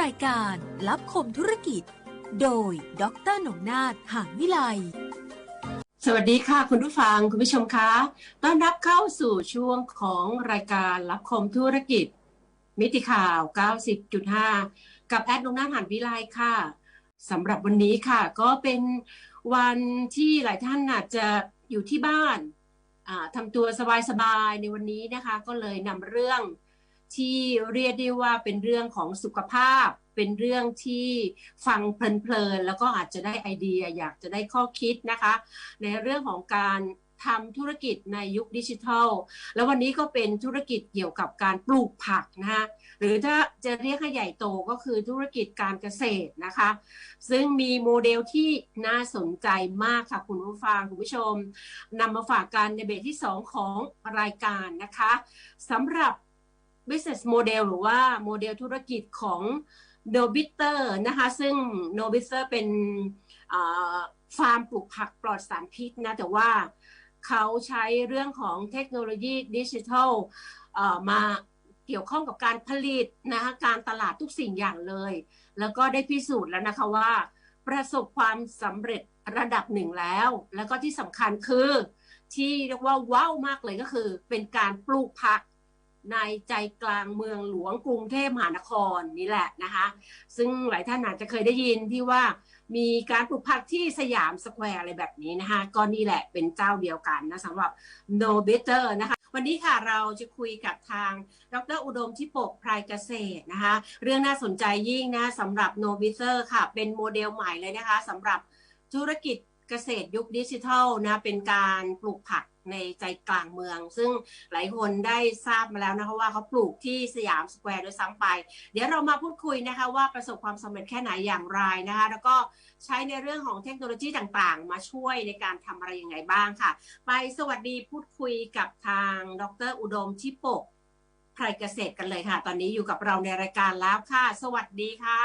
รายการรับคมธุรกิจ โดยดรหนงนาถหานวิไล สวัสดีค่ะ คุณผู้ฟังคุณผู้ชมคะ ต้อนรับเข้าสู่ช่วงของรายการรับคมธุรกิจ มิติข่าว 90.5 กับแอดนงนาถหันวิไลค่ะสำหรับวันนี้ค่ะ ก็เป็นวันที่หลายท่านอาจจะอยู่ที่บ้านทำตัวสบายๆในวันนี้นะคะ ก็เลยนำเรื่อง ที่เรียกได้ว่าเป็นเรื่องของสุขภาพ เป็นเรื่องที่ฟังเพลินๆแล้วก็อาจจะได้ไอเดียอยากจะได้ข้อคิดนะคะ ในเรื่องของการทำธุรกิจในยุคดิจิทัล แล้ววันนี้ก็เป็นธุรกิจเกี่ยวกับการปลูกผักนะคะหรือถ้าจะเรียกให้ใหญ่โตก็คือธุรกิจการเกษตรนะคะ ซึ่งมีโมเดลที่น่าสนใจมากค่ะคุณผู้ฟังคุณผู้ชมนำมาฝากกันในเบรกที่ 2 ของรายการนะคะสำหรับ business model หรือว่าโมเดลธุรกิจของ n o b i t e r นะคะซึ่ง n o b i t e r เป็นฟาร์มปลูกผักปลอดสารพิษนะ แต่ว่าเขาใช้เรื่องของเทคโนโลยีดิจิทัลมาเกี่ยวข้องกับการผลิตนะคะการตลาดทุกสิ่งอย่างเลย แล้วก็ได้พิสูจน์แล้วนะคะว่า ประสบความสำเร็จระดับหนึ่งแล้ว แล้วก็ที่สำคัญคือที่เรียกว่าว้าวมากเลยก็คือ เป็นการปลูกผัก ในใจกลางเมืองหลวงกรุงเทพมหานครนี่แหละนะคะ ซึ่งหลายท่านอาจจะเคยได้ยินที่ว่ามีการปลูกผักที่สยามสแควร์อะไรแบบนี้นะคะก็นี่แหละเป็นเจ้าเดียวกันนะสำหรับ No Better นะคะ วันนี้ค่ะเราจะคุยกับทางดรอุดมที่ปกพรายเกษตรนะคะ เรื่องน่าสนใจยิ่งนะสำหรับ No Better ค่ะ เป็นโมเดลใหม่เลยนะคะสำหรับธุรกิจ เกษตรยุคดิจิทัลนะเป็นการปลูกผักในใจกลางเมือง ซึ่งหลายคนได้ทราบมาแล้วนะคะว่าเขาปลูกที่สยามสแควร์ด้วยซ้ำไป เดี๋ยวเรามาพูดคุยนะคะว่าประสบความสำเร็จแค่ไหนอย่างไรนะคะแล้วก็ใช้ในเรื่องของเทคโนโลยีต่างๆ มาช่วยในการทำอะไรยังไงบ้างค่ะ ไปสวัสดีพูดคุยกับทางดรอุดมชิปกไพรเกษตรกันเลยค่ะ ตอนนี้อยู่กับเราในรายการแล้วค่ะ สวัสดีค่ะ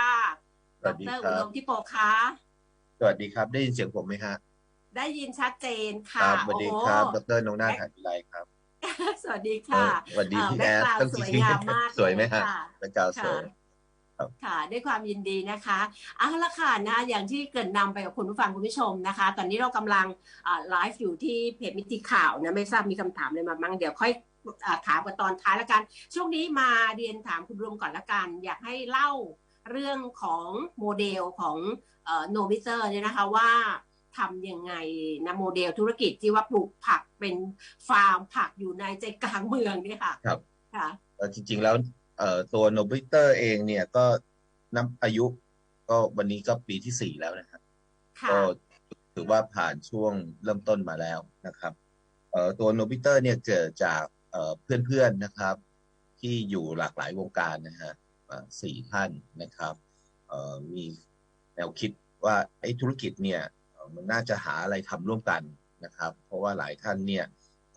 สวัสดีดครรัอุดบมทิปกคะ สวัสดีครับ ได้ยินเสียงผมไหมฮะได้ยินชัดเจนคค่ะรัสวัสดีครับโอ้ดรนงนาถหานวิไลครับ สวัสดีเอค่ะอสวัสดีเอ่อพี่แบ็แอคดกราวด์ตั้งสวยทีงามมากสวยไหมฮะค่ะเป็นกาวสวยค่ะด้วยความยินดีนะคะเอาละค่ะนะอย่างที่เกริดนำไปกับคุณผู้ฟังคุณผู้ชมนะคะ ตอนนี้เรากำลังไลฟ์อยู่ที่เพจมิติข่าวนะไม่ทราบมีคำถามอะไรมาบ้างเดี๋ยวค่อยอ่าถามกันตอนท้ายละกัน ช่วงนี้มาเรียนถามคุณรวมก่อนละกัน อยากให้เล่า เรื่องของโมเดลของโนบิเซอร์เนี่ยนะคะว่าทำยังไงนะโมเดลธุรกิจที่ว่าปลูกผักเป็นฟาร์มผักอยู่ในใจกลางเมืองเนี่ยค่ะ ครับค่ะเอ่อจริงๆแล้วเอ่อตัวโนบิเตอร์เองเนี่ยก็นับอายุก็วันนี้ก็ปีที่สี่แล้วนะครับค่ะก็ถือว่าผ่านช่วงเริ่มต้นมาแล้วนะครับเอ่อตัวโนบิเตอร์เนี่ยเกิดจากเอ่อเพื่อนๆนะครับ ที่อยู่หลากหลายวงการนะฮะเอ่อ สี่ท่านนะครับมีแนวคิดว่าไอ้ธุรกิจเนี่ยมันน่าจะหาอะไรทำร่วมกันนะครับ เพราะว่าหลายท่านเนี่ย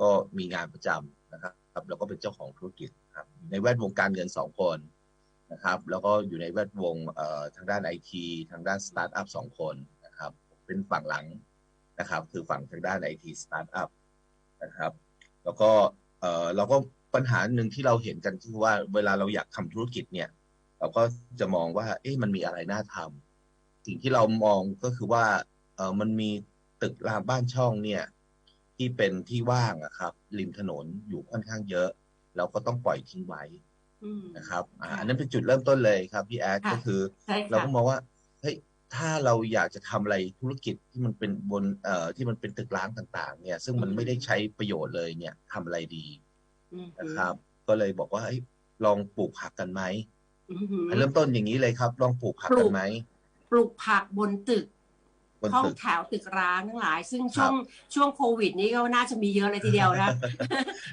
ก็มีงานประจำนะครับแล้วก็เป็นเจ้าของธุรกิจครับในแวดวงการเงินสองคนนะครับ แล้วก็อยู่ในแวดวงทางด้านไอทีทางด้านสตาร์ทอัพสองคนนะครับเป็นฝั่งหลังนะครับ คือฝั่งทางด้านไอทีสตาร์ทอัพนะครับ แล้วก็เอ่อเราก็ปัญหาหนึ่งที่เราเห็นกันคือว่าเวลาเราอยากทำธุรกิจเนี่ย เราก็จะมองว่า เอ๊ะมันมีอะไรน่าทำสิ่งที่เรามองก็คือว่าเออมันมีตึกรามบ้านช่องเนี่ย ที่เป็นที่ว่างอะครับริมถนนอยู่ค่อนข้างเยอะ เราก็ต้องปล่อยทิ้งไว้อืมนะครับอ่าค่ะอันนั้นเป็นจุดเริ่มต้นเลยครับพี่แอดค่ะก็คือใช่เราค่ะก็มองว่าเฮ้ยถ้าเราอยากจะทำอะไรธุรกิจที่มันเป็นบนเอ่อที่มันเป็นตึกร้างต่าง ๆ เนี่ย ซึ่งมันไม่ได้ใช้ประโยชน์เลยเนี่ยทำอะไรดีอืมนะครับ ก็เลยบอกว่าเฮ้ยลองปลูกผักกันไหม อืมอืมเริ่มต้นอย่างนี้เลยครับ ลองปลูกผักปลูกันกไหม ปลูกผักบนตึกบนห้องตึก แถวตึกร้างทั้งหลาย ซึ่งครับช่วงช่วงโควิดนี้ก็น่าจะมีเยอะเลยทีเดียวนะ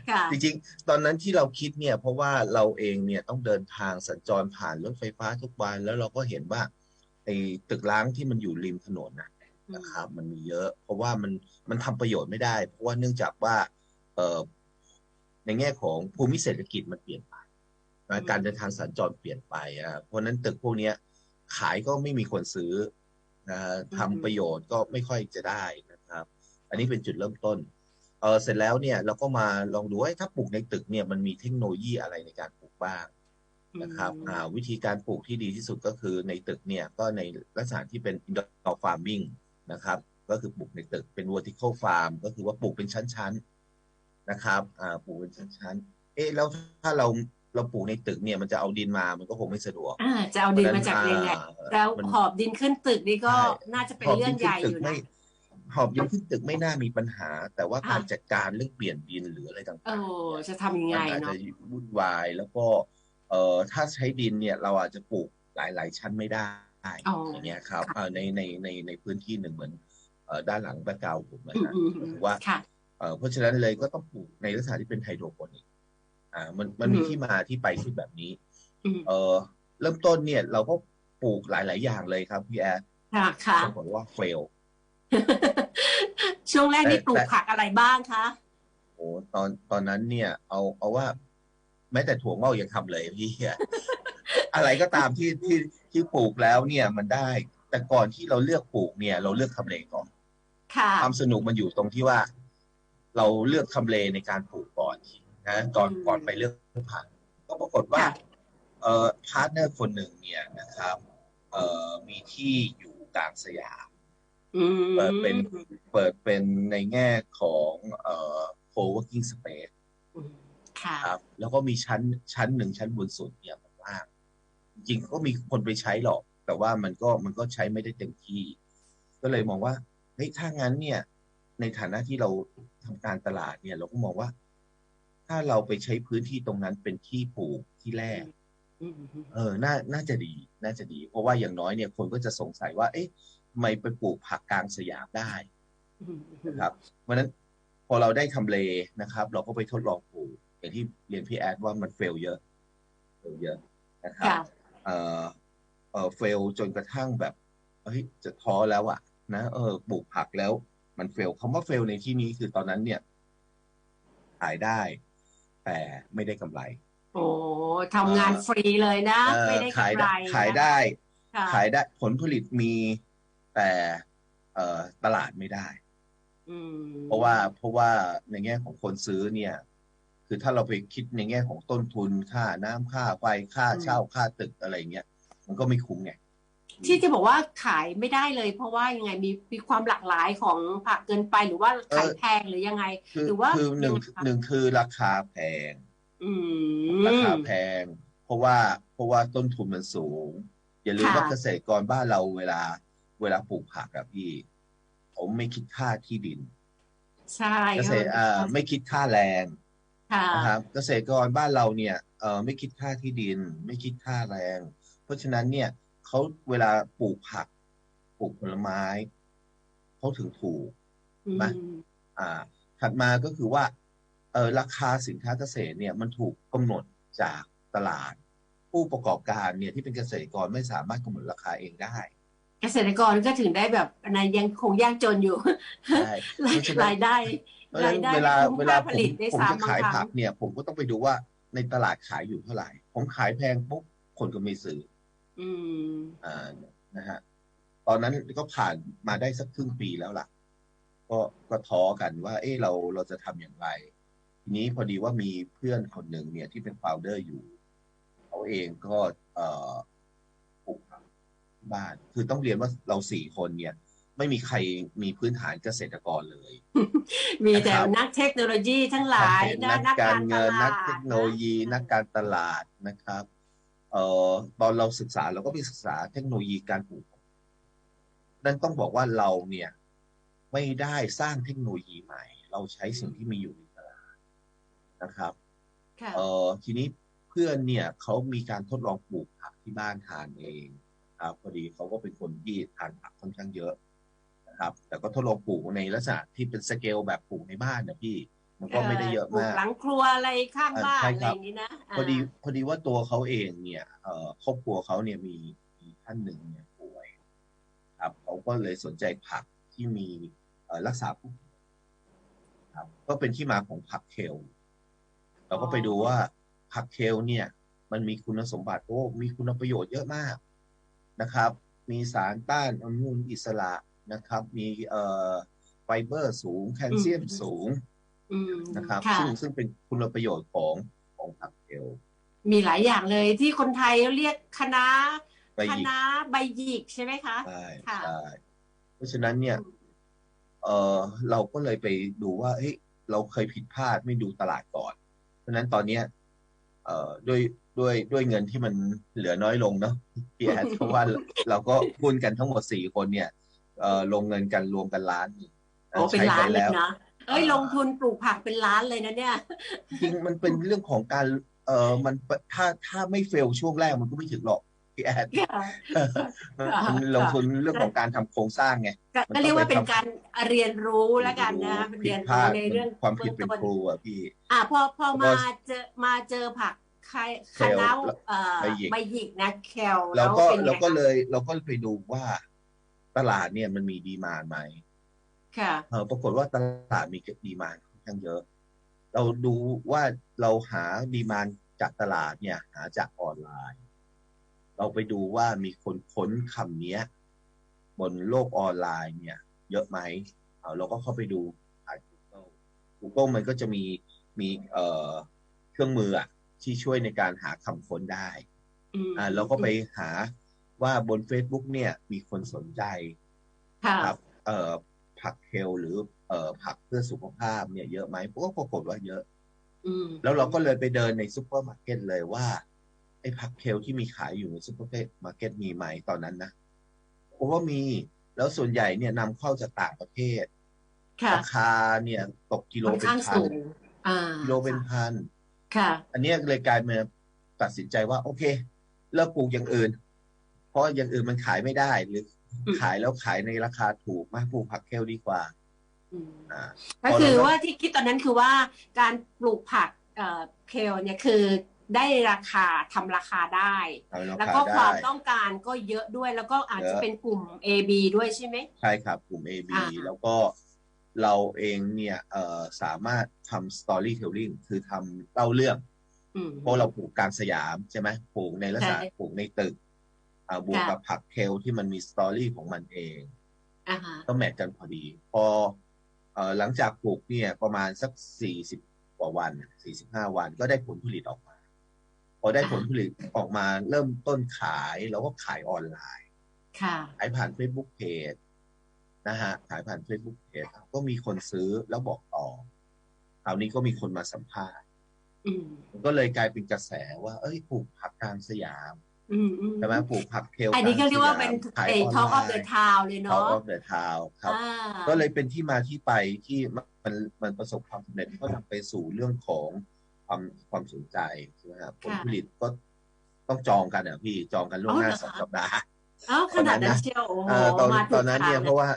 ค่ะ จริงๆ ตอนนั้นที่เราคิดเนี่ยเพราะว่าเราเองเนี่ยต้องเดินทางสัญจรผ่านรถไฟฟ้าทุกวัน แล้วเราก็เห็นว่าไอ้ตึกร้างที่มันอยู่ริมถนนนะนะครับ มันมีเยอะ เพราะว่ามันมันทำประโยชน์ไม่ได้ เพราะว่าเนื่องจากว่าเอ่อในแง่ของภูมิเศรษฐกิจมันเปลี่ยนไปนะ การเดินทางสัญจรเปลี่ยนไปอะเพราะฉะนั้นตึกพวกเนี้ยขายก็ไม่มีคนซื้อนะฮะทำประโยชน์ก็ไม่ค่อยจะได้นะครับ อันนี้เป็นจุดเริ่มต้นเออเสร็จแล้วเนี่ยเราก็มาลองดูว่าถ้าปลูกในตึกเนี่ยมันมีเทคโนโลยีอะไรในการปลูกบ้างนะครับอืมอ่าวิธีการปลูกที่ดีที่สุดก็คือในตึกเนี่ยก็ในลักษณะที่เป็น indoor farming นะครับ ก็คือปลูกในตึกเป็น vertical farm ก็คือว่าปลูกเป็นชั้นๆนะครับอ่าปลูกเป็นชั้นๆเอ๊ะแล้วถ้าเรา เราปลูกในตึกเนี่ยมันจะเอาดินมามันก็คงไม่สะดวกอ่าจะเอาดินมาจากยังไงอ่าแล้วมันหอบดินขึ้นตึกนี่ก็ใช่น่าจะเป็นหอบเรื่ดิองนใหขึ้นญ่ตึอกยู่ไม่นะหอบดินขึ้นตึกไม่น่ามีปัญหา แต่ว่าอะการจัดการเรื่องเปลี่ยนดินหรืออะไรต่างเอๆอเนี่ยจะทำยังไงมันอาจเนาะจะวุ่นวายแล้วก็เอ่อถ้าใช้ดินเนี่ยเราอาจจะปลูกหลาย ๆ ชั้นไม่ได้อ๋อออย่างเงี้ยครับค่ะเอ่อในในในในพื้นที่หนึ่งเหมือนเอ่อด้านหลังแบกกราวผมนะอืมฮะอืมก็อืมคือว่าค่ะเอ่อเพราะฉะนั้นเลยก็ต้องปลูกในลักษณะที่เป็นไฮโดรโปนิก อ่ามันมันมีอืมที่มาที่ไปที่แบบนี้อืมเอ่อเริ่มต้นเนี่ย เราก็ปลูกหลาย ๆ อย่างเลยครับพี่แอดค่ะค่ะปรากฏว่าเฟลช่วงแรกนี่แต่ปลูกแต่ผักอะไรบ้างคะโอ้ตอนตอนนั้นเนี่ย เอาเอาว่า แม้แต่ถั่วงอกยังทำเลยพี่อะไรก็ตามที่ที่ที่ปลูกแล้วเนี่ยมันได้ แต่ก่อนที่เราเลือกปลูกเนี่ย เราเลือกทำเลก่อนค่ะความสนุกมันอยู่ตรงที่ว่า เราเลือกทำเลในการปลูกก่อ นนะก่อนอืมก่อนไปเลือกผักก็ปรากฏว่าค่ะเอ่อพาร์ทเนอร์คนหนึ่งเนี่ยนะครับ เอ่อมีที่อยู่กลางสยามอืมเปิดเป็นเปิดเป็นในแง่ของเอ่อ co-working space อืมค่ะครับแล้วก็มีชั้นชั้นหนึ่งชั้นบนสุดเนี่ยผมว่าจริงๆก็มีคนไปใช้หรอก แต่ว่ามันก็มันก็ใช้ไม่ได้เต็มที่ ก็เลยมองว่าเฮ้ยถ้างั้นเนี่ย ในฐานะที่เราทำการตลาดเนี่ย เราก็มองว่า ถ้าเราไปใช้พื้นที่ตรงนั้นเป็นที่ปลูกที่แรกอืมเออน่าน่าจะดี น่าจะดี เพราะว่าอย่างน้อยเนี่ยคนก็จะสงสัยว่า เอ๊ะทำไมไปปลูกผักกลางสยามได้อืมนะครับ เพราะฉะนั้นพอเราได้ทำเลนะครับ เราก็ไปทดลองปลูกอย่างที่เรียนพี่แอดว่ามันเฟลเยอะเฟลเยอะนะครับค่ะเอ่อเอ่อเฟลจนกระทั่งแบบเฮ้ยจะท้อแล้วอะนะเออปลูกผักแล้ว มันเฟลคำว่าเฟลในที่นี้คือตอนนั้นเนี่ย ขายได้ แต่ไม่ได้กำไร โอ้ทำงานฟรีเลยนะ เออไม่ได้ขายกำไรได้ขายได้ค่ะขายได้ผลผลิตมีแต่เอ่อตลาดไม่ได้ อืมเพราะว่าเพราะว่าในแง่ของคนซื้อเนี่ย คือถ้าเราไปคิดในแง่ของต้นทุนค่าน้ำค่าไฟค่าเช่าค่าตึกอะไรเงี้ยมันก็ไม่คุ้มไง ที่จะบอกว่าขายไม่ได้เลย เพราะว่ายังไงมีมีความหลากหลายของผักเกินไปหรือว่าขายแพงหรือยังไงคือหรือว่าคือหนึ่งยังไงคะหนึ่งคือราคาแพงอืมราคาแพง เพราะว่าเพราะว่าต้นทุนมันสูง อย่าลืมค่ะว่าเกษตรกรบ้านเราเวลา เวลาปลูกผักอะพี่ผมไม่คิดค่าที่ดิน ใช่เกษตรอ่าไม่คิดค่าแรงค่ะนะครับเกษตรกรบ้านเราเนี่ยเออไม่คิดค่าที่ดิน ไม่คิดค่าแรง เพราะฉะนั้นเนี่ย เขาเวลาปลูกผัก ปลูกผลไม้เขาถึงถูกอืมมาอ่า ถัดมาก็คือว่าเออราคาสินค้าเกษตรเนี่ยมันถูกกำหนดจากตลาด ผู้ประกอบการเนี่ยที่เป็นเกษตรกรไม่สามารถกำหนดราคาเองได้ เกษตรกรก็ถึงได้แบบอันนั้นยังคงยากจนอยู่ใช่รายเพราะฉะนั้นรายได้เพราะฉะนั้นรายได้เวลาไม่คุ้มเวลาค่าผผมมลิตได้ผมซ้ำจะขายบางครั้งผักเนี่ย ผมก็ต้องไปดูว่าในตลาดขายอยู่เท่าไหร่ ผมขายแพงปุ๊บคนก็ไม่ซื้อ อืมอ่านะฮะตอนนั้นก็ผ่านมาได้สักครึ่งปีแล้วล่ะ ก็ก็ท้อกันว่า เออเราเราจะทำอย่างไร ทีนี้พอดีว่ามีเพื่อนคนหนึ่งเนี่ยที่เป็นโฟลเดอร์อยู่ เขาเองก็เอ่อปลูกผักที่บ้าน คือต้องเรียนว่าเราสี่คนเนี่ย ไม่มีใครมีพื้นฐานเกษตรกรเลย มีแต่นะครับ นักเทคโนโลยีทั้งหลายใช่นักนักการตเงินลาดนักเทคโนโลยีนักการตลาดนะครับเอ่อตอนเราศึกษาเราก็ไปศึกษาเทคโนโลยีการปลูกนั่นต้องบอกว่าเราเนี่ยไม่ได้สร้างเทคโนโลยีใหม่ เราใช้สิ่งที่มีอยู่ในตลาดนะครับค่ะเอ่อทีนี้เพื่อนเนี่ยเขามีการทดลองปลูกผักที่บ้านทานเองครับพอดีเขาก็เป็นคนที่ทานผักค่อนข้างเยอะนะครับ แต่ก็ทดลองปลูกในลักษณะที่เป็นสเกลแบบปลูกในบ้านนะพี่ มันก็ไม่ได้เยอะปลูมากหลังครัวอะไรข้างบ้านอ่าใช่อะไรครัอบย่างนี้นะพอดีพอดีว่าตัวเขาเองเนี่ยเอ่อครอบครัวเขาเนี่ยมีมีท่านหนึ่งเนี่ยป่วย ครับเขาก็เลยสนใจผักที่มีเอ่อรักษาผู้ป่วยครับ ก็เป็นที่มาของผักเคลเราก็ไปดูว่าผักเคลเนี่ย มันมีคุณสมบัติโอ้มีคุณประโยชน์เยอะมากนะครับ มีสารต้านอนุมูลอิสระนะครับ มีเอ่อไฟเบอร์สูง แคลเซียมสูง อืมนะครับค่ะซึ่งซึ่งเป็นคุณประโยชน์ของของผักเคลมีหลายอย่างเลยที่คนไทยเรียกคณะไปคหยิกณะใบหยิกใช่ไหมคะใช่ค่ะใช่เพราะฉะนั้นเนี่ย เออเราก็เลยไปดูว่าเฮ้ยเราเคยผิดพลาดไม่ดูตลาดก่อน เพราะฉะนั้นตอนเนี้ยเอ่อด้วยด้วยด้วยเงินที่มันเหลือน้อยลงเนาะพี่แอดเพราะว่าเราก็หุ้นกันทั้งหมดสี่คนเนี่ยเอ่อลงเงินกันรวมกันล้านหนึ่งโอ้เป็นล้านใช้เลยแล้วนะ เอ้ยอ่าลงทุนปลูกผักเป็นล้านเลยนะเนี่ย จริงมันเป็นเรื่องของการเออมันถ้าถ้าไม่เฟลช่วงแรกมันก็ไม่ถึงหรอกพี่แอดค่ะมันลงทุนเรื่องของการทำโครงสร้างไงก็มันก็ต้องเรียกว่าไปเป็นทำการเรียนรู้แล้วกันนะผิเรีดยนพลารู้ดในเรื่องความผิดเป็นบื้องคต้รูอะพี่อะพอพอแล้วก็มาเจอมาเจอผักใครเคคลณะแล้วเอ่อใบหยิกใบหยิกนะแคลเราก็เป็นไงเราก็คะเลยเราก็ไปดูว่าตลาดเนี่ยมันมีดีมานไหมค่ะ เออปรากฏว่าตลาดมีดีมานค่อนข้างเยอะ เราดูว่าเราหาดีมานจากตลาดเนี่ย หาจากออนไลน์ เราไปดูว่ามีคนค้นคำเนี้ยบนโลกออนไลน์เนี่ย เยอะไหมเอาเราก็เข้าไปดูผ่าน Google Google มันก็จะมีมีเอ่อเครื่องมืออะที่ช่วยในการหาคำค้นได้อืมอ่าเราก็ไปหาว่าบน Facebook เนี่ย มีคนสนใจค่ะครับ เอ่อ ผักเคลหรือเอ่อผักเพื่อสุขภาพเนี่ยเยอะไหมก็ปรากฏว่าเยอะอืมแล้วเราก็เลยไปเดินในซูเปอร์มาร์เก็ตเลยว่า ไอ้ผักเคลที่มีขายอยู่ในซูเปอร์มาร์เก็ตมีไหมตอนนั้นนะผมว่ามีแล้วส่วนใหญ่เนี่ยนำเข้าจากต่างประเทศค่ะราคาเนี่ยตกกิโลค่อนเป็นข้างพันสูงอ่ากิโลเป็นพันค่ะอันเนี้ยเลยกลายมาตัดสินใจว่า โอเค เลิกปลูกอย่างอื่น เพราะอย่างอื่นมันขายไม่ได้หรืออืม ขายแล้วขายในราคาถูกมากปลูกผักเคลดีกว่าอืมอ่าก็คือว่าที่คิดตอนนั้นคือว่าการปลูกผักเอ่อเคลเนี่ยคือได้ราคาทำราคาได้เอาราแล้วคาก็ความได้ต้องการก็เยอะด้วยแล้วก็อาจจะเยอะเป็นกลุ่ม A B ด้วยใช่ไหมใช่ครับกลุ่ม AB อ่าแล้วก็เราเองเนี่ยเอ่อสามารถทำ storytelling คือทำเล่าเรื่องอืมเพราะเราปลูกกลางสยามใช่ไหมปลูกในลักษณะใช่ปลูกในตึกอ่า บวกค่ะกับผักเคลที่มันมีสตอรี่ของมันเองอ่าฮะก็แมทกันพอดีพอเอ่อหลังจากปลูกเนี่ยประมาณสักสี่สิบกว่าวันสี่สิบห้าวันก็ได้ผลผลิตออกมา พอได้ผลผลิตออกมาเริ่มต้นขายแล้วก็ขายออนไลน์ค่ะขายผ่าน Facebook Page นะฮะขายผ่าน Facebook Page ก็มีคนซื้อแล้วบอกต่อคราวนี้ก็มีคนมาสัมภาษณ์อืมมันก็เลยกลายเป็นกระแสว่า เอ้ยปลูกผักกลางสยามอืมอืม ใช่ไหมปลูกผักเคลอันนี้ก็เรียกว่าเป็นขายเอออนท็อกออฟไลเดอะน์ทาวเลย Talk เนาะ of the Town ครับอ่าก็เลยเป็นที่มาที่ไปที่มันมันประสบความสำเร็จก็นำไปสู่เรื่องของความความสนใจใช่ไหมครับผลผลิตก็ต้องจองกันอะพี่จองกันล่วงหน้าสองสัปดาห์เอ้าขนาดนั้นตอนนั้นนะเชียวโอ้โหเออตอนมาถูกตอนนั้นเนี่ยทงเพราะว่า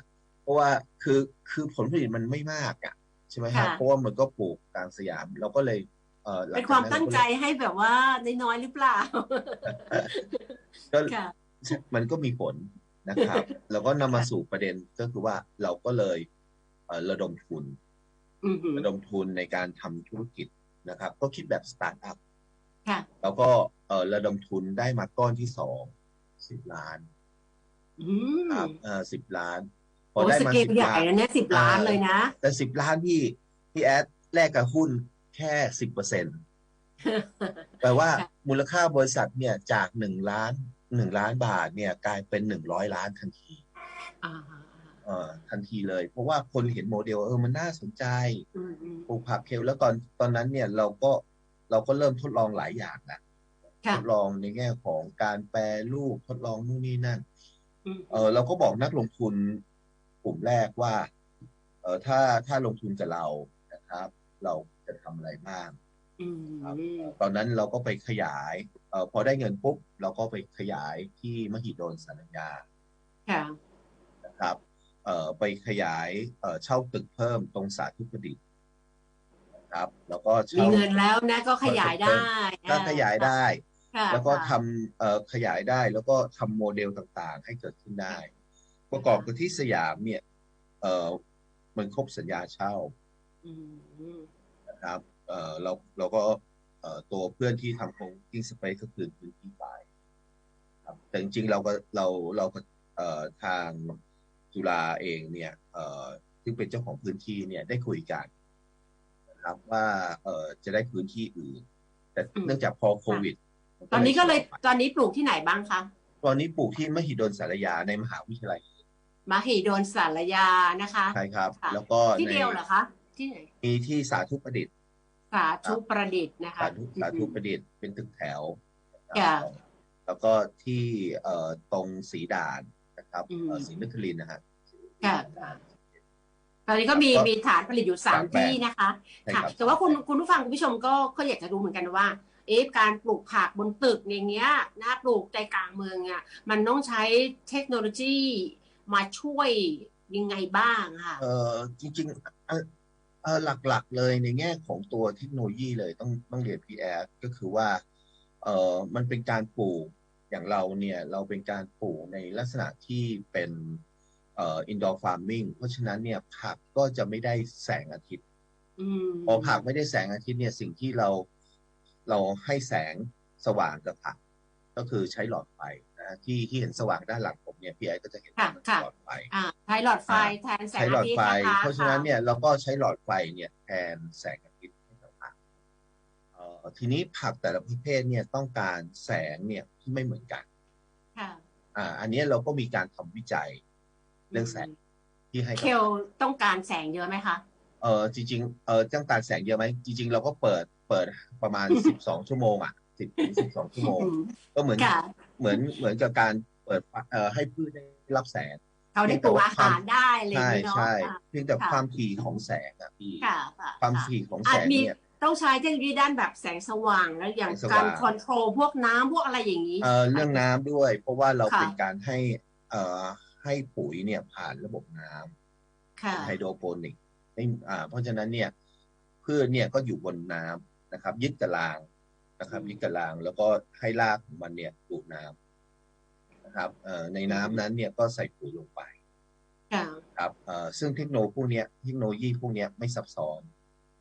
เพราะว่าคือคือผลผลิตมันไม่มากอะใช่ไหมครับค่ะเพราะว่ามันก็ปลูกกลางสยามเราก็เลย เออหลัเป็นจความก็ตั้งใจเลยให้แบบว่าน้อยๆหรือเปล่าก็ค่ะมันก็มีผลนะครับ แล้วก็นำมาสู่ประเด็นก็คือว่าเราก็เลยเอ่อระดมทุนอือหือระดมทุนในการทำธุรกิจนะครับ ก็คิดแบบสตาร์ทอัพค่ะแล้วก็เอ่อระดมทุนได้มาก้อนที่สองสิบล้านอืมครับเอ่อสิบล้านพโอ้อได้สมาเกลสิบใหญ่ล้านนะเนี่ยสิบล้านเลยนะ แต่สิบล้านที่พี่แอดแลกกับหุ้น แค่สิบเปอร์เซ็นต์แปลว่าค่ะมูลค่าบริษัทเนี่ยจากหนึ่งล้านหนึ่งล้านบาทเนี่ยกลายเป็นหนึ่งร้อยล้านทันทีอ่าเอ่อทันทีเลย เพราะว่าคนเห็นโมเดลเออมันน่าสนใจอืมอืมปลูกผักเคลแล้วตอนตอนนั้นเนี่ยเราก็เราก็เริ่มทดลองหลายอย่างนะค่ะทดลองในแง่ของการแปรรูปทดลองนู่นนี่นั่นอืมเออเราก็บอกนักลงทุนกลุ่มแรกว่า เออถ้าถ้าลงทุนกับเรานะครับ เรา จะทำอะไรบ้างอืมครับตอนนั้นเราก็ไปขยายเออพอได้เงินปุ๊บเราก็ไปขยายที่มหิดลสัญญาค่ะนะครับเอ่อไปขยายเอ่อเช่าตึกเพิ่มตรงสาธุประดิษฐ์นะครับ แล้วก็มีเช่าเงินแล้วนะก็ขยายได้ก็ขยายได้ค่ะแล้วก็ค่ะทำเอ่อขยายได้แล้วก็ทำโมเดลต่างๆ ให้เกิดขึ้นได้ ประกอบกับที่สยามเนี่ยเอ่อมันครบสัญญาเช่าอืม นะครับเอ่อเราเราก็เอ่อตัวเพื่อนที่ทำโครงกิ้งสเปซก็คืนพื้นที่ไปครับแต่จริงๆเราก็เราเราก็เอ่อทางจุฬาเองเนี่ยเอ่อซึ่งเป็นเจ้าของพื้นที่เนี่ยได้คุยกันนะครับว่าเอ่อจะได้พื้นที่อื่น แต่อืมเนื่องจากพอโควิดมัตอนนี้ก็เลยชะอไปตอนนี้ปลูกที่ไหนบ้างคะตอนนี้ปลูกที่มหิดลสารยาในมหาวิทยาลัยมหิดลสารยานะคะใช่ครับค่ะแล้วก็ที่ในเดียวเหรอคะ ที่ไหน มีที่สาธุประดิษฐ์ สาธุประดิษฐ์นะคะ สาธุสาธุประดิษฐ์เป็นตึกแถวค่ะแล้วก็ที่เอ่อตรงสีด่านนะครับอืมเอ่อศรีนครินทร์นะฮะค่ะตอนนี้ก็มีแล้วก็มีฐานผลิตอยู่สามสามแปลงที่นะคะใช่ค่ะครับแต่ว่าคุณคุณผู้ฟังคุณผู้ชมก็ก็อยากจะรู้เหมือนกันว่าเอ๊ะการปลูกผักบนตึกอย่างเงี้ยนะปลูกใจกลางเมืองอะมันต้องใช้เทคโนโลยีมาช่วยยังไงบ้างค่ะเอ่อจริงๆเอ่อเอ่อ หลักๆเลยในแง่ของตัวเทคโนโลยีเลยต้องต้องเรียนพีแอก็คือว่าเอ่อมันเป็นการปลูกอย่างเราเนี่ยเราเป็นการปลูกในลักษณะที่เป็นเอ่ออินดอร์ฟาร์มิงเพราะฉะนั้นเนี่ยผักก็จะไม่ได้แสงอาทิตย์อืมพอผักไม่ได้แสงอาทิตย์เนี่ยสิ่งที่เราเราให้แสงสว่างกับผัก ก็คือใช้หลอดไฟนะที่ที่เห็นสว่างด้านหลังผมเนี่ยพี่ไอก็จะเห็นว่ามันเป็นหลอดไฟอ่าใช้ หลอดไฟแทนแสงใช้หลออาดทิตย์ไฟ นะคะเพราะฉะนั้นเนี่ยเราก็ใช้หลอดไฟเนี่ยแทนแสงอาทิตย์ให้กับผักเอ่อทีนี้ผักแต่ละประเภทเนี่ยต้องการแสงเนี่ยที่ไม่เหมือนกันค่ะอ่าอันเนี้ยเราก็มีการทำวิจัยเรื่องแสงที่ให้กับ เคลต้องการแสงเยอะไหมคะ เออจริงๆเออต้องการแสงเยอะไหมจริง ๆ เราก็เปิดเปิดประมาณสิบสองชั่วโมงอะสิบถึงสิบสองชั่วโมง ก็เหมือนค่ะ เหมือนเหมือนกับการเปิดเอ่อให้พืชได้รับแสง เขาได้ปลูกอาหารได้เลยใช่เนาะใช่ค่ะเพียงแต่ค่ะความถี่ของแสงอะพี่ค่ะค่ะความค่ะถี่ของอาแสจงมีเนี่ยต้องใช้เทคโนโลยีด้านแบบแสงสว่างแล้วอย่างแสงสกาว่างรคอนโทรลพวกน้ำพวกอะไรอย่างนี้เอ่อเรื่องน้ำด้วย เพราะว่าเราค่ะเป็นการให้เอ่อให้ปุ๋ยเนี่ยผ่านระบบน้ำค่ะไฮโดรโปนิกไม่อ่าเพราะฉะนั้นเนี่ยพืชเนี่ยก็อยู่บนน้ำนะครับ ยึดกับรางนะครับอืมยึดกับรางแล้วก็ให้รากของมันเนี่ยดูดน้ำ นะครับเอ่อในน้ำนั้นเนี่ยก็ใส่ปุ๋ยลงไปค่ะครับเอ่อซึ่งเทคโนโลยีพวกเนี้ยเทคโนโลยีพวกเนี้ยไม่ซับซ้อน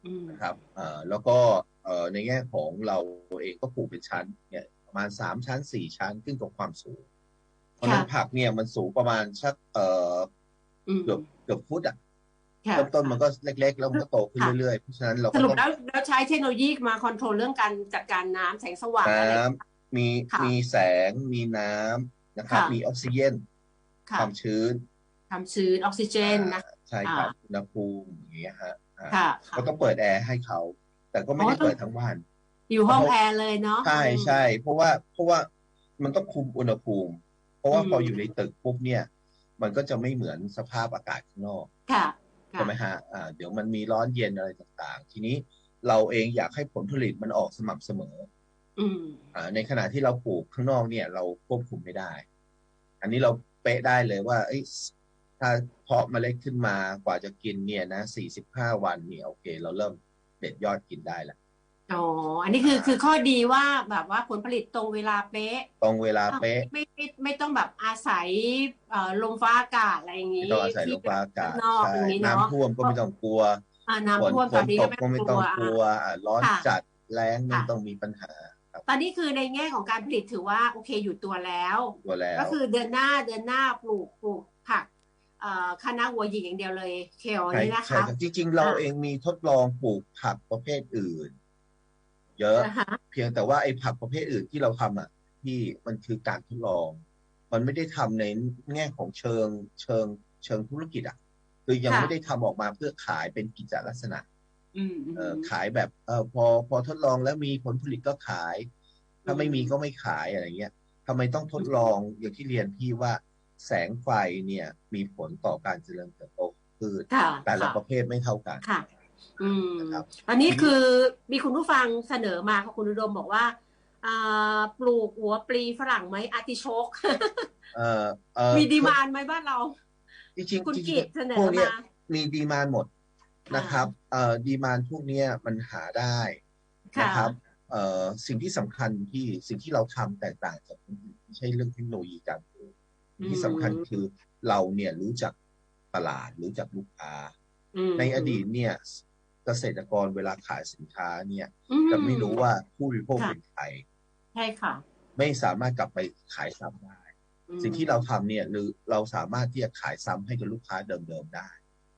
อืมนะครับเอ่อแล้วก็เอ่อในแง่ของเราเองก็ปลูกเป็นชั้นเนี่ยประมาณสามชั้นสี่ชั้นขึ้นกับความสูง เพราะฉะนั้นผักเนี่ยมันสูงประมาณสักเอ่ออืมเกือบเกือบฟุตอะค่ะเริ่มต้นมันก็เล็ก ๆ แล้วมันก็โตขึ้นค่ะเรื่อยๆเพราะฉะนั้นเราสก็รุปต้องแล้วแล้วใช้เทคโนโลยีมาคอนโทรลเรื่องการจัดการน้ำแสงสว่างน้อะไรำมีค่ะมีแสงมีน้ำ นะครับค่ะมีออกซิเจนค่ะความชื้นความชื้นออกซิเจนนะอ่าใช่ครับอ่าอุณหภูมิอย่างเงี้ยฮะอ่าค่ะค่ะก็ต้องเปิดแอร์ให้เขา แต่ก็ไม่อ๋ได้อต้องเปิดทั้งวัน อยู่ห้องแอร์เลยเนาะใช่ใช่เพราะว่าเพราะว่ามันต้องคุมอุณหภูมิ เพราะว่าอืมพออยู่ในตึกปุ๊บเนี่ย มันก็จะไม่เหมือนสภาพอากาศข้างนอกค่ะค่ะใช่ไหมฮะอ่าเดี๋ยวมันมีร้อนเย็นอะไรต่างๆ ทีนี้เราเองอยากให้ผลผลิตมันออกสม่ำเสมออืมอ่า ในขณะที่เราปลูกข้างนอกเนี่ย เราควบคุมไม่ได้ อันนี้เราเป๊ะได้เลยว่าเอ้ยถ้าเพาะเมล็ดขึ้นมากว่าจะกินเนี่ยนะสี่สิบห้าวันเนี่ยโอเค เราเริ่มเด็ดยอดกินได้แล้วอ๋อ อันนี้คือคือข้อดีว่าแบบว่าผลผลิตตรงเวลาเป๊ะ ตรงเวลาเป๊ะ ไม่ไม่ไม่ต้องแบบอาศัยเอ่อลมฟ้าอากาศอะไรอย่างไม่นี้ต้องอาศัยลมฟ้าอากาศที่เป็นข้งนอกใช่อย่างนี้เนาะน้ำท่วมก็ไม่ต้องกลัวอ่าฝนน้ำท่วมฝตอนนนี้ตก็กไม่ก็ไม่ต้ต้อองงกกลัลัววอะร้อนค่ะจัดแรงไม่ค่ะต้องมีปัญหาครับ ตอนนี้คือในแง่ของการผลิตถือว่าโอเคอยู่ตัวแล้ว ตัวแล้ว ก็คือเดือนหน้าเดือนหน้าปลูกปลูกผักเอ่อคณะหัวหยิงอย่างเดียวเลยเคลใช่นี่นะใช่คะครับจริงๆ เราอ่าเองมีทดลองปลูกผักประเภทอื่น เยอะนะคะเพียงแต่ว่าไอ้ผักประเภทอื่นที่เราทำอะที่มันคือการทดลอง มันไม่ได้ทำในแง่ของเชิงเชิงเชิงธุรกิจอะ คือยังไม่ได้ทำออกมาเพื่อขายเป็นกิจลักษณะอืมเออ ขายแบบเออพอพอทดลองแล้วมีผลผลิตก็ขาย ถ้าไม่มีก็ไม่ขายอะไรเงี้ยทำไมต้องทดลองอย่างที่เรียนพี่ว่าแสงไฟเนี่ย มีผลต่อการเจริญเติบโตของพืชค่ะแต่ละค่ะประเภทไม่เท่ากันค่ะอืมนะครับอันนี้คือมีคุณผู้ฟังเสนอมาค่ะคุณอุดมบอกว่าอ่าปลูกหัวปลีฝรั่งไหมอาร์ติโชกเออเออมีดีมานด์ไหมบ้านเราจริงๆคุณจริงกิตเสนพวอกเนี้ยมามีดีมานหมด นะครับเอ่อดีมานพวกเนี้ยมันหาได้ค่ะนะครับเอ่อสิ่งที่สำคัญที่สิ่งที่เราทำแตกต่างจากคนอื่นไม่ใช่เรื่องเทคโนโลยีการปลูกสิ่งที่สำคัญคือเราเนี่ยรู้จักตลาดรู้จักลูกค้าอืมในอดีตเนี่ยเกษตรกรเวลาขายสินค้าเนี่ยอืจะไม่รู้ว่าผู้บริโภคค่ะเป็นใครใช่ค่ะ ไม่สามารถกลับไปขายซ้ำได้อืมสิ่งที่เราทำเนี่ยหรือเราสามารถที่จะขายซ้ำให้กับลูกค้าเดิมๆได้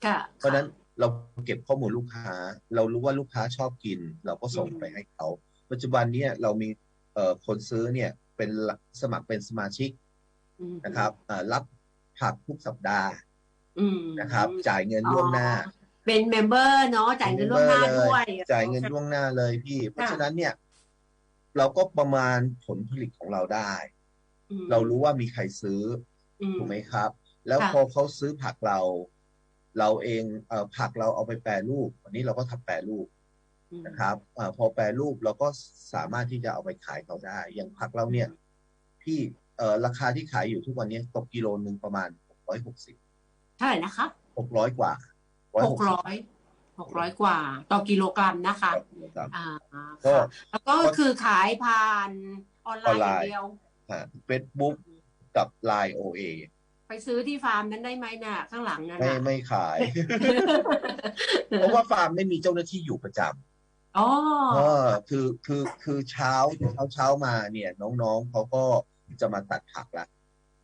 ค่ะเพราะฉะนั้น เราเก็บข้อมูลลูกค้า เรารู้ว่าลูกค้าชอบกิน เราก็ส่งอืมไปให้เขา ปัจจุบันเนี่ยเรามีเอ่อคนซื้อเนี่ยเป็นสมัครเป็นสมาชิกอืมนะครับอ่ารับผักทุกสัปดาห์อืมนะครับ จ่ายเงินล่วงหน้าอ๋อเป็นเมมเบอร์เนาะจ่ายเงินล่วงหน้าด้วยจ่ายเงินล่วงหน้าเลยพี่ เพราะฉะนั้นเนี่ย เราก็ประมาณผลผลิตของเราได้อืมเรารู้ว่ามีใครซื้ออืมถูกไหมครับ แล้วค่ะพอเขาซื้อผักเรา เราเองเอ่อผักเราเอาไปแปรรูปวันนี้เราก็ทำแปรรูปอืมนะครับเอ่อพอแปรรูปเราก็สามารถที่จะเอาไปขายเขาได้ อย่างผักเราเนี่ย พี่เอ่อราคาที่ขายอยู่ทุกวันนี้ตกกิโลหนึ่งประมาณหกร้อยหกสิบเท่าไหร่นะคะหกร้อยกว่าหกร้อยหกร้อยกว่า ต่อกิโลกรัมนะคะครับอ่าก็ค่ะแล้วก็คือขายผ่านออนไลออนน์ไลอน์ย่างเดียวเฟซบุ๊กกับ Line OA ไปซื้อที่ฟาร์มนั้นได้ไหมน่ะ ข้างหลังนั่นไม่น่ะไม่ขาย เพราะว่าฟาร์มไม่มีเจ้าหน้าที่อยู่ประจำอ๋อเออคือคือคือเช้าเช้าเช้ามาเนี่ย น้องๆเขาก็จะมาตัดผักละ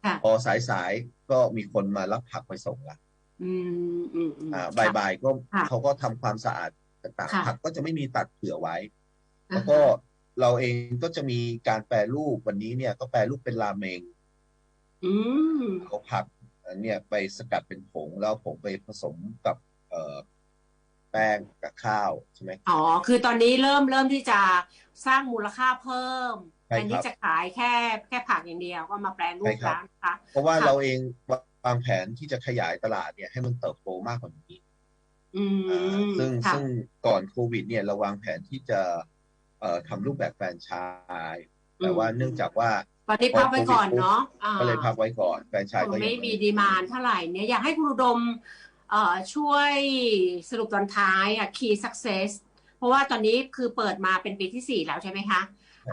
ค่ะพอสายสายๆก็มีคนมารับผักไปส่งละ อืมอืมอืม อ่าค่ะบ่ายๆก็ค่ะเขาก็ทำความสะอาดต่างค่ะ ๆผักก็จะไม่มีตัดเผื่อไว้อ่าฮะแล้วก็เราเองก็จะมีการแปรรูปวันนี้เนี่ย ก็แปรรูปเป็นราเมง อืมเอาผักอันเนี่ยไปสกัดเป็นผงแล้วผงไปผสมกับเอ่อแป้งกับข้าวใช่ไหมอ๋อ คือตอนนี้เริ่มเริ่มที่จะสร้างมูลค่าเพิ่มใช่ครับแทนที่จะขายแค่แค่ผักอย่างเดียวก็มาแปลรูใช่ปครับแล้วนะคะเพราะว่าค่ะเราเองวางแผนที่จะขยายตลาดเนี่ยให้มันเติบโตมากกว่านี้อือ่ามซึ่งค่ะซึ่งก่อนโควิด เนี่ยเราวางแผนที่จะเอ่อทำรูปแบบแฟรนไชส์แต่ว่าเนื่องจากว่า ตอนนี้พักไว้ก่อนเนาะอ่าก็เลยพักไว้ก่อนแฟรนไชส์คก็งยังไม่มีดีมานเท่าไหร่เนี่ยอยากให้คุณอุดมเอ่อช่วยสรุปตอนท้ายอะ key success เพราะว่าตอนนี้คือเปิดมาเป็นปีที่สี่แล้วใช่ไหมคะ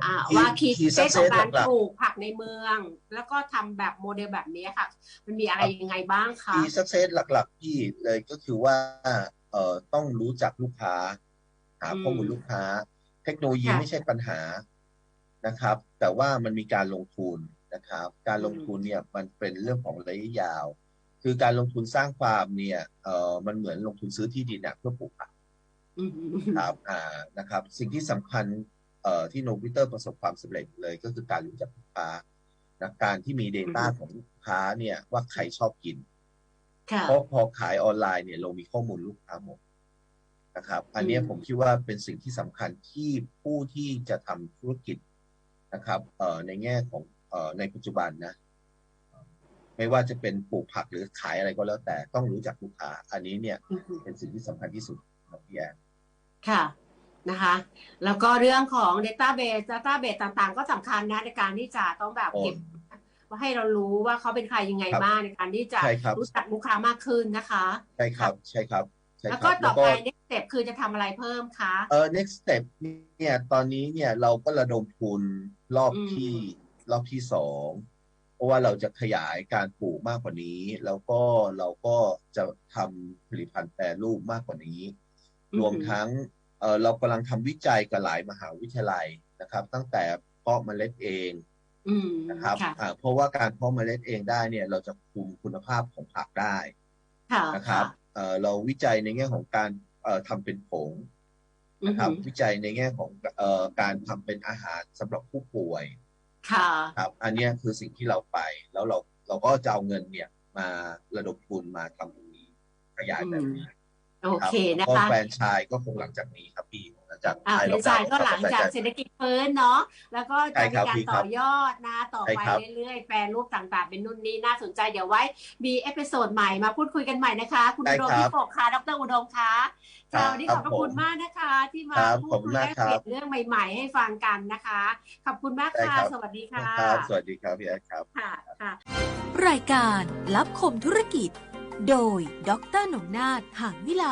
อ่าว่า key ที่ success ของการหลักปลูกผักในเมือง แล้วก็ทำแบบโมเดลแบบนี้ค่ะ มันมีอะไรยังไงบ้างๆคะที่ success หลักๆที่เลยก็คือว่าเอ่อต้องรู้จักลูกค้า หาข้อมูลลูกค้า เทคโนโลยีไม่ใช่ปัญหา นะครับ แต่ว่ามันมีการลงทุนนะครับ การลงทุนเนี่ยมันเป็นเรื่องของระยะยาว คือการลงทุนสร้างฟาร์มเนี่ยเอ่อมันเหมือนลงทุนซื้อที่ดินอะเพื่อปลูกผักอืมครับอ่านะครับ สิ่งที่สำคัญเอ่อที่โนบิเตอร์ประสบความสำเร็จเลยก็คือการรู้จักลูกค้านะการที่มี Data ของลูกค้าเนี่ยว่าใครชอบกินค่ะเพราะพอขายออนไลน์เนี่ยเรามีข้อมูลลูกค้าหมดนะครับ อันเนี้ยอืมผมคิดว่าเป็นสิ่งที่สำคัญที่ผู้ที่จะทำธุรกิจ นะครับเอ่อในแง่ของเอ่อในปัจจุบันนะไม่ว่าจะเป็นปลูกผักหรือขายอะไรก็แล้วแต่ต้องรู้จักลูกค้า อันนี้เนี่ยอืมเป็นสิ่งที่สำคัญที่สุดครับพี่แอนค่ะนะคะ แล้วก็เรื่องของ Database Database ต่างๆ ก็สำคัญนะในการที่จะต้องแบบเก็บว่าให้เรารู้ว่าเขาเป็นใครยังไงครับบ้างในการที่จะใช่ครับรู้จักลูกค้ามากขึ้นนะคะ ใช่ครับ ใช่ครับใช่แล้วคก็รับต่อไป next step คือจะทำอะไรเพิ่มคะ เออ next step เนี่ยตอนนี้เนี่ยเราก็ระดมทุนรอบอืมที่รอบที่สองเพราะว่าเราจะขยายการปลูกมากกว่านี้ แล้วก็เราก็จะทำผลิตภัณฑ์แปรรูปมากกว่านี้ รวมทั้งเออเรากำลังทำวิจัยกับหลายมหาวิทยาลัยนะครับ ตั้งแต่เพาะเมล็ดเองอืมนะครับค่ะอ่าเพราะว่าการเพาะเมล็ดเองได้เนี่ยเราจะคุมคุณภาพของผักได้ค่ะนะครับเอ่อเราวิจัยในแง่ของการเอ่อ ทำเป็นผงนะครับอืมวิจัยในแง่ของเอ่อการทำเป็นอาหารสำหรับผู้ป่วยค่ะครับ อันเนี้ยคือสิ่งที่เราไป แล้วเราเราก็จะเอาเงินเนี่ยมาระดมทุนมาทำตรงนี้ขยายแบบนี้โอเครับนะแล้วก็คะแฟรนไชส์ก็คงหลังจากนี้ครับพี่หลัง จากอ่าคลายเฟรล็นอกไชดาวน์ส์ก็หลังจากเศรษฐกิจฟื้นเนาะแล้วก็ใช่จะมีครับการพี่คต่รัอบยอดนะต่อใช่ไปครับเรื่อยๆแปลรูปต่างๆ เป็นนู่นนี่น่าสนใจเดี๋ยวไว้ มีเอพิโซดใหม่มาพูดคุยกันใหม่นะคะ คุณอุดมพิปกค่ะดรอุดมค่ะครับค่ะวันนี้ขอบพระคุณผมมากนะคะ ที่มาครับพูขอดบคุคุณยมาแลกกครับเปลี่ยนเรื่องใหม่ ๆ ให้ฟังกันนะคะ ขอบคุณมากได้ค่ะครับสวัสดีค่ะครับสวัสดีครับพี่แอดครับค่ะค่ะ รายการลับคมธุรกิจ โดยดรหนงนาถหางวิไล